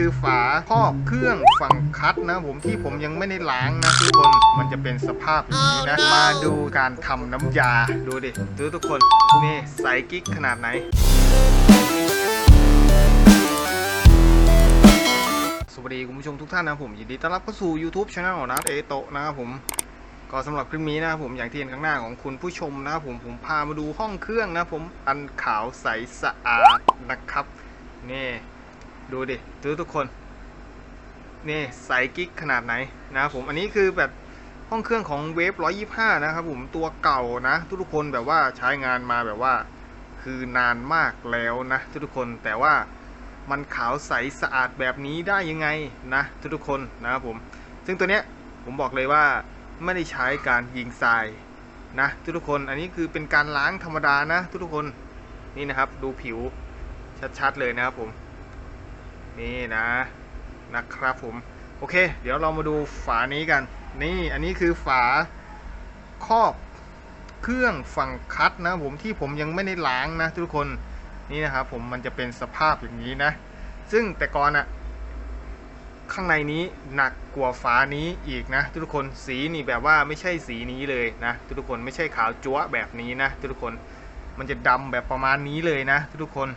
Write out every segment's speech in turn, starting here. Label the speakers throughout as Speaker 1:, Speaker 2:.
Speaker 1: คือฝาครอบเครื่องฝั่งคัดนะผมที่ผมยังไม่ได้ล้างนะทุกคนมันจะเป็นสภาพอย่างนี้นะมาดูการทำน้ำยาดูดิดูทุกคนนี่ใสกิ๊กขนาดไหนสวัสดีคุณผู้ชมทุกท่านนะครับผมยินดีต้อนรับเข้าสู่ YouTube Channel ของนัทเอโตะนะครับผมก็สำหรับคลิปนี้นะครับผมอย่างที่เห็นข้างหน้าของคุณผู้ชมนะครับผมผมพามาดูห้องเครื่องนะผมอันขาวใสสะอาดนะครับนี่ ดูดิดูทุกคน นี่ใสกิ๊กขนาดไหนนะครับผม อันนี้คือแบบห้องเครื่องของเวฟ125นะครับผมตัวเก่านะ ทุกๆคนแบบว่าใช้งานมาแบบว่า คือนานมากแล้วนะ ทุกๆคนแต่ว่ามันขาวใสสะอาดแบบนี้ได้ยังไงนะ ทุกๆคนนะครับผม ซึ่งตัวเนี้ยผมบอกเลยว่าไม่ได้ใช้การยิงทรายนะทุกๆคนอันนี้คือเป็นการล้างธรรมดานะ ทุกๆคนนี่นะครับ ดูผิวชัดๆเลยนะครับผม นี่นะนะครับผม โอเค เดี๋ยวเรามาดูฝานี้กัน นี่อันนี้คือฝาครอบเครื่องฝั่งคัดนะผมที่ผมยังไม่ได้ล้างนะทุกคนนี่นะครับผมมันจะเป็นสภาพอย่างนี้นะ ซึ่งแต่ก่อนอะข้างในนี้หนักกว่าฝานี้อีกนะ ทุกคนสีนี่แบบว่าไม่ใช่สีนี้เลยนะ ทุกคนไม่ใช่ขาวจั๊วแบบนี้นะ ทุกคนมันจะดำแบบประมาณนี้เลยนะ ทุกคน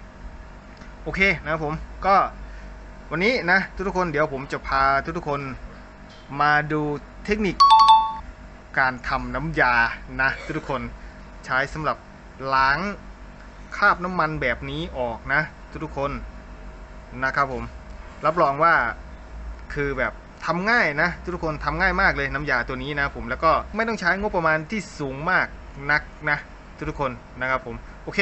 Speaker 1: โอเคนะผมก็ วันนี้นะทุกคนเดี๋ยวผมจะพาทุกคนมาดูเทคนิคการทำน้ำยานะทุกคนใช้สำหรับล้างคราบน้ำมันแบบนี้ออกนะทุกๆคนนะครับผมรับรองว่าคือแบบทำง่ายนะทุกๆคนทำง่ายมากเลยน้ำยาตัวนี้นะผมแล้วก็ไม่ต้องใช้งบประมาณที่สูงมากนักนะทุกๆคนนะครับผมโอเค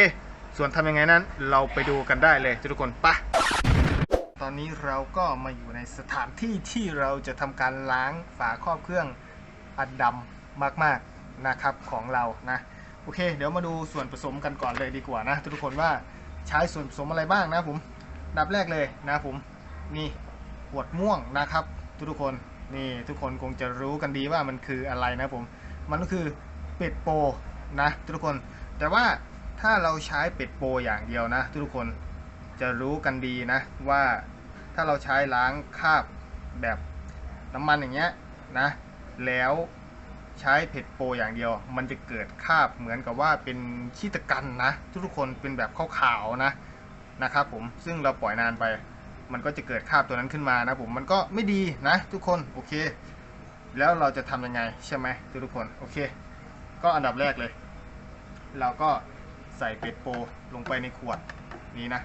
Speaker 1: ส่วนทำยังไงนั้นเราไปดูกันได้เลยทุกๆคนไปะ อนนี้เราก็มาอยู่ในสถานที่ที่เราจะทำการล้างฝาครอบเครื่องอัดดำมากๆนะครับของเรานะโอเค เดี๋ยวมาดูส่วนผสมกันก่อนเลยดีกว่านะ ทุกคนว่าใช้ส่วนผสมอะไรบ้างนะผมดับแรกเลยนะผมนี่ขวดม่วงนะครับ ทุกๆคนนี่ทุกคนคงจะรู้กันดีว่ามันคืออะไรนะผมมันก็คือเป็ดโปนะทุกคน แต่ว่าถ้าเราใช้เป็ดโปอย่างเดียวนะ ทุกคนจะรู้กันดีนะว่า ถ้าเราใช้ล้างคราบแบบน้ำมันอย่างเงี้ยนะแล้วใช้เผ็ดโปรอย่างเดียว มันจะเกิดคราบเหมือนกับว่าเป็นขี้ตะกันนะ ทุกคนเป็นแบบขาวๆนะนะครับผมซึ่งเราปล่อยนานไป มันก็จะเกิดคราบตัวนั้นขึ้นมานะผมมันก็ไม่ดีนะ ทุกคนโอเค แล้วเราจะทำยังไงใช่ไหมทุกๆคนโอเค ก็อันดับแรกเลย เราก็ใส่เป็ดโปรลงไปในขวดนี้นะ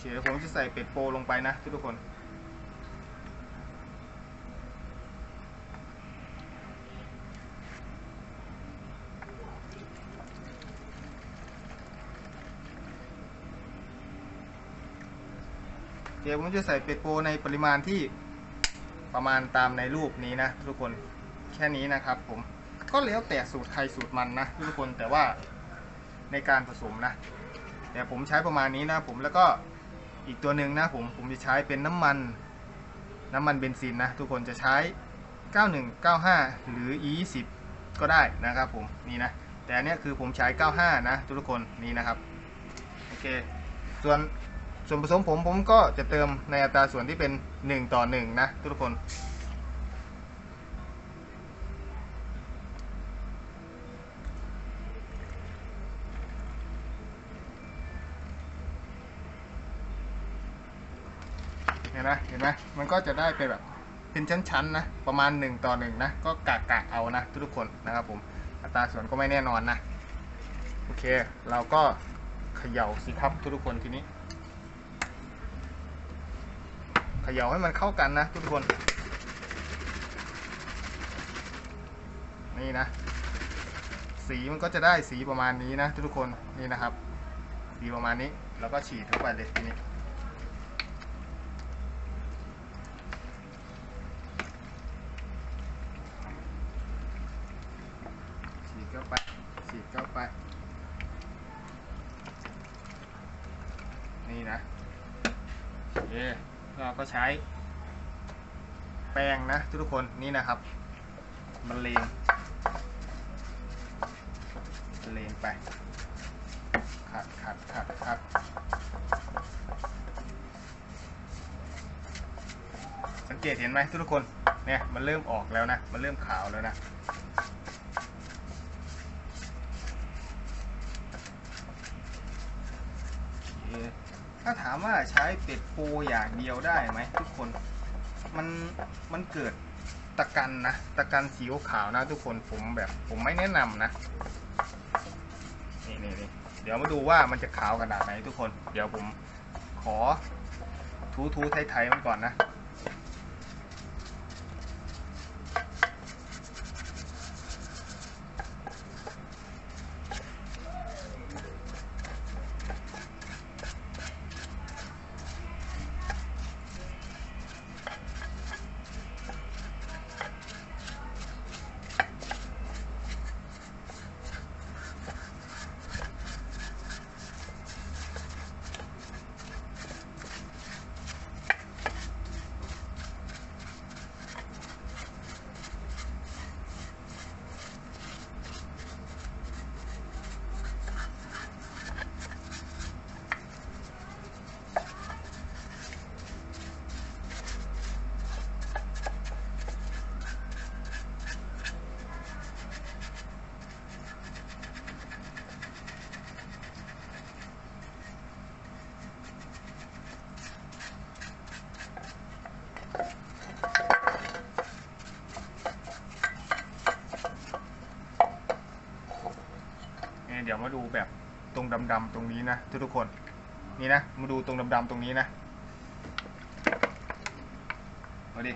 Speaker 1: เดี๋ยวผมจะใส่เป็ดโปลงไปนะทุกคน เดี๋ยวผมจะใส่เป็ดโปในปริมาณที่ประมาณตามในรูปนี้นะทุกคนแค่นี้นะครับ ผมก็แล้วแต่สูตรใครสูตรมันนะทุกคนแต่ว่าในการผสมนะ แต่ผมใช้ประมาณนี้นะผมแล้วก็ อีกตัวหนึ่งนะผมผมจะใช้เป็นน้ำมัน น้ำมันเบนซินนะทุกคนจะใช้ 91 95 หรือ E20 ก็ได้นะครับผมนี่นะแต่อันนี้คือผมใช้ 95 นะทุกคนนี่นะครับโอเคส่วนส่วนผสมผมผมก็จะเติมในอัตราส่วนที่เป็น 1 ต่อ 1 นะทุกคน ห็นไหมเห็นไหมมันก็จะได้เป็นแบบเป็นชั้นๆนะประมาณ 1 ต่อ1นะก็กะกะเอานะทุกๆคนนะครับผมอัตราส่วนก็ไม่แน่นอนนะโอเค เราก็เขย่าสิครับทุกๆคนทีนี้เขย่าให้มันเข้ากันนะทุกคน นี่นะ สีมันก็จะได้สีประมาณนี้นะทุกคนนี่นะครับ สีประมาณนี้ แล้วก็ฉีดเข้าไปเลยทีนี้ เข้าไปฉีดเข้าไป นี่นะโอเคเราก็ใช้แป้งนะทุกคนนี่นะครับมันเลงมันเลงไปขัดขัดขัดขัดสังเกตเห็นไหมทุกคนเนี่ยมันเริ่มออกแล้วนะ มันเริ่มขาวแล้วนะ โอเคถ้าถามว่าใช้เป็ดปูอย่างเดียวได้ไหมทุกคน มันมันเกิดตะกันนะตะกันสีขาวนะทุกคนผมแบบผมไม่แนะนำนะนี่นี่นี่เดี๋ยวมาดูว่ามันจะขาวขนาดไหนทุกคน เดี๋ยวผมขอทูทูไทยไทยๆมันก่อนนะ ดี๋ยวมาดูแบบตรงดำๆตรงนี้นะทุกทุกคนนี่นะมาดูตรงดำๆตรงนี้นะเอาดิ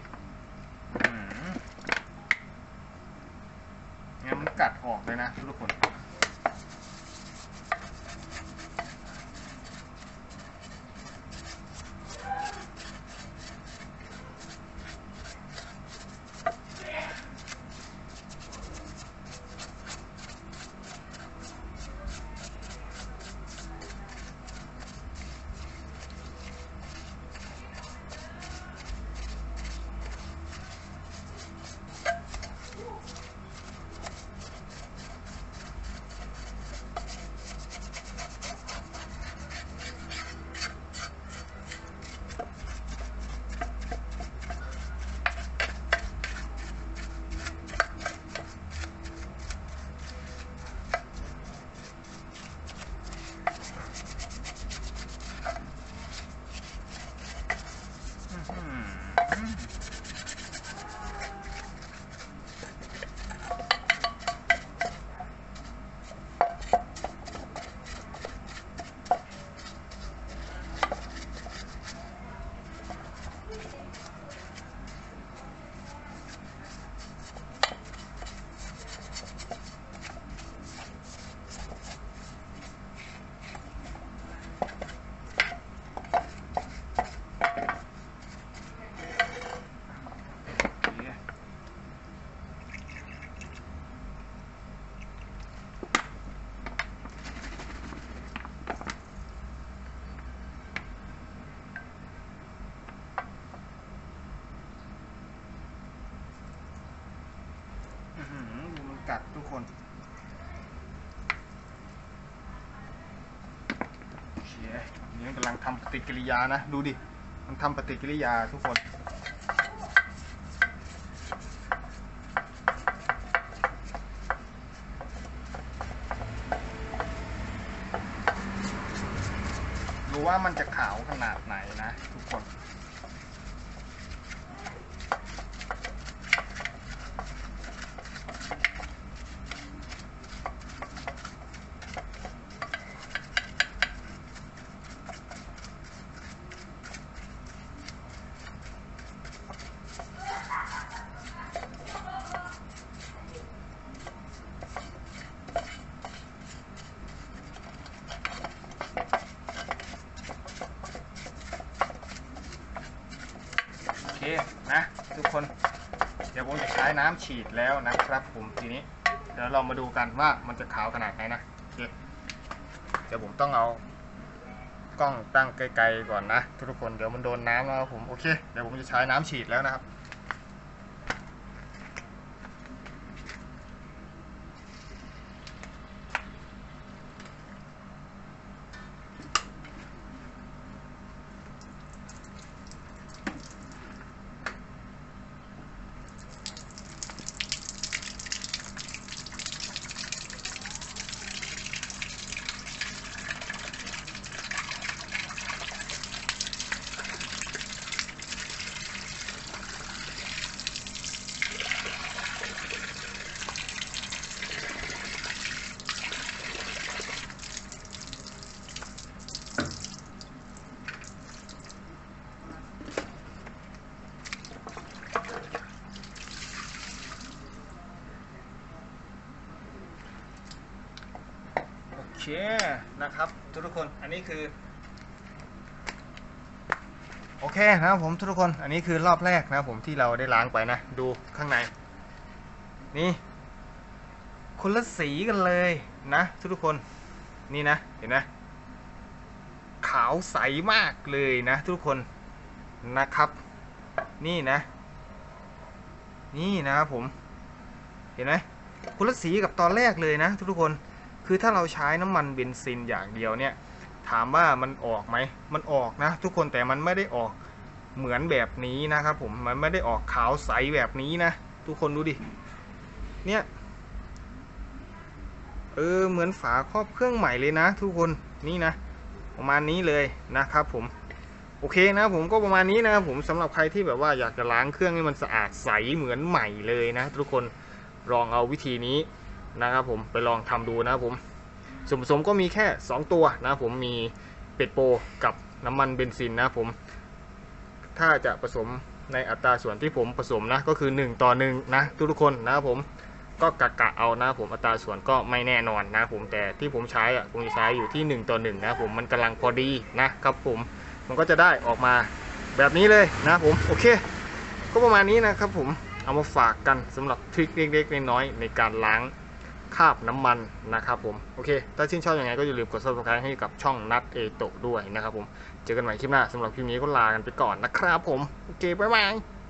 Speaker 1: งั้นมันกัดออกเลยนะทุกคน มันกำลังทำปฏิกิริยานะ ดูดิ มันทำปฏิกิริยาทุกคน ดูว่ามันจะขาวขนาดไหนนะทุกคน โอเคนะทุกคน เดี๋ยวผมจะใช้ น้ำฉีดแล้วนะครับผมทีนี้ เดี๋ยวเรามาดูกันว่ามันจะขาวขนาดไหนนะโอเคเดี๋ยวผมต้องเอากล้องตั้งไกลๆก่อนนะ ทุกคนเดี๋ยวมันโดนน้ำแล้วผมโอเคเดี๋ยวผมจะใช้น้ำฉีดแล้วนะครับ เคนะครับ ทุกๆคนอันนี้คือ โอเคนะครับผมทุกคนอันนี้คือรอบแรกนะผมที่เราได้ล้างไปนะ ดูข้างใน นี่คนละสีกันเลยนะทุกๆคนนี่นะเห็นไหมขาวใสมากเลยนะ ทุกคนนะครับ นี่นะ นี่นะครับผม เห็นไหมคนละสีกับตอนแรกเลยนะ ทุกๆคน คือถ้าเราใช้น้ำมันเบนซินอย่างเดียวเนี่ยถามว่ามันออกไหมมันออกนะ ทุกคนแต่มันไม่ได้ออกเหมือนแบบนี้นะครับผมมันไม่ได้ออกขาวใสแบบนี้นะ ทุกคนดูดิเนี่ยเออเหมือนฝาครอบเครื่องใหม่เลยนะ ทุกคนนี่นะ ประมาณนี้เลยนะครับผมโอเคนะผมก็ประมาณนี้นะครับผมสำหรับใครที่แบบว่าอยากจะล้างเครื่องให้มันสะอาดใสเหมือนใหม่เลยนะ ทุกคนลองเอาวิธีนี้ นะครับผมไปลองทำดูนะครับผมส่วนผสมก็มีแค่ 2 ตัวนะครับผมมีเป็ดโปกับน้ำมันเบนซินนะครับผมถ้าจะผสมในอัตราส่วนที่ผมผสมนะก็คือ 1 ต่อ1นะทุกๆคนนะครับผมก็กะกะเอานะผมอัตราส่วนก็ไม่แน่นอนนะผมแต่ที่ผมใช้อะผมจะใช้อยู่ที่ 1 ต่อ1นะผมมันกำลังพอดีนะครับผมมันก็จะได้ออกมาแบบนี้เลยนะผมโอเค ก็ประมาณนี้นะครับผมเอามาฝากกันสำหรับทริคเล็กๆน้อยๆในการล้าง คาบน้ำมันนะครับผมโอเค ถ้าชื่นชอบยังไงก็อย่าลืมกด subscribe ให้กับช่องนัดเอโตด้วยนะครับผม เจอกันใหม่คลิปหน้าสำหรับคลิปนี้ก็ลากันไปก่อนนะครับผม โอเค บ๊ายบาย